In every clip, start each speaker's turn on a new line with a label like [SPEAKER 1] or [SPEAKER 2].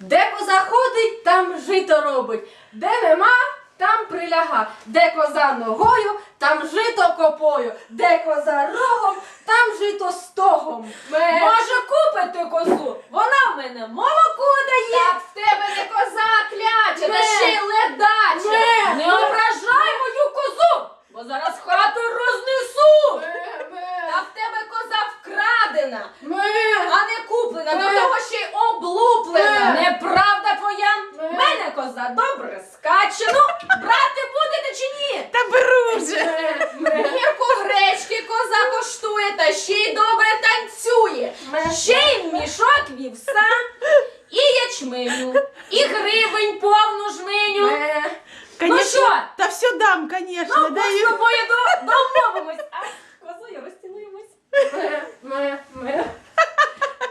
[SPEAKER 1] Де коза ходить, там жито робить. Де нема, там приляга. Де коза ногою, там жито копою. Де коза рогом, там жито стогом. Ме.
[SPEAKER 2] Може купити козу? Вона в мене молоко дає.
[SPEAKER 1] Та в тебе не коза кляче,
[SPEAKER 2] Ме.
[SPEAKER 1] та ще й ледача.
[SPEAKER 2] Ме. Не ображай мою козу, бо зараз хату рознесу. Та в тебе коза вкрадена,
[SPEAKER 1] ме.
[SPEAKER 2] а не куплена,
[SPEAKER 1] Ме
[SPEAKER 2] того ще й облуплена.
[SPEAKER 1] Ме.
[SPEAKER 2] Неправда твоя.
[SPEAKER 1] Ме.
[SPEAKER 2] В мене коза добре скаче. Ну, брати будете чи ні?
[SPEAKER 3] Та беру вже.
[SPEAKER 1] Ме,
[SPEAKER 2] гречки коза коштує, та ще й добре танцює. Ще й мішок вівса, і ячменю, і гривень повну жменю.
[SPEAKER 1] Ме.
[SPEAKER 2] Ну що?
[SPEAKER 3] Та все дам, конечно,
[SPEAKER 2] Ну, ми з
[SPEAKER 3] даю.
[SPEAKER 2] тобою до- домовимось. А з козою розцілуємось.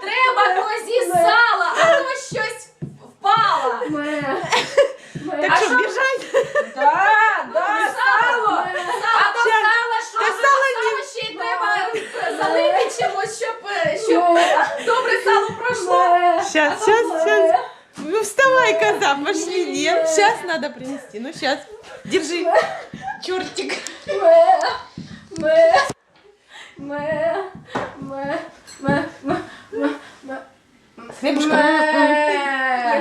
[SPEAKER 2] Треба козі сала, а то щось впало. чогось, щоб, добре сало прошло.
[SPEAKER 1] Щас,
[SPEAKER 3] сейчас, сейчас. Ну вставай, коза, пошли, нет. Щас надо принести. Ну сейчас. Держи. Чертик.
[SPEAKER 1] Мэ, мэ, мэ, мэ, мэ, мэ, мэ, мэ.
[SPEAKER 3] Хлебушка.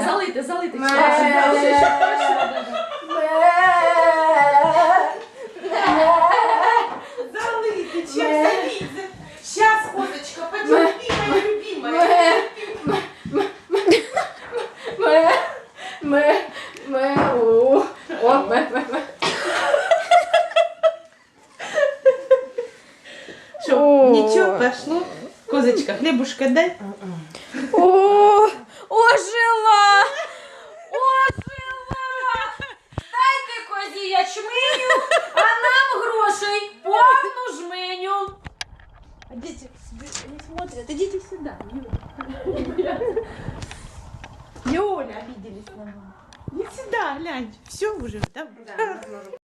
[SPEAKER 2] Залити, залити.
[SPEAKER 1] Мэ. Ме. Ме. О. О, ме, ме, ме.
[SPEAKER 3] Что, ничего, пошло? Козочка, хлебушка дай.
[SPEAKER 2] О, ожила! Ожила! Дайте козі ячменю, а нам грошей повну жменю.
[SPEAKER 3] А дети не смотрят, идите сюда. Юля, обиделись на маму. Не сюда, глянь. Все уже, да?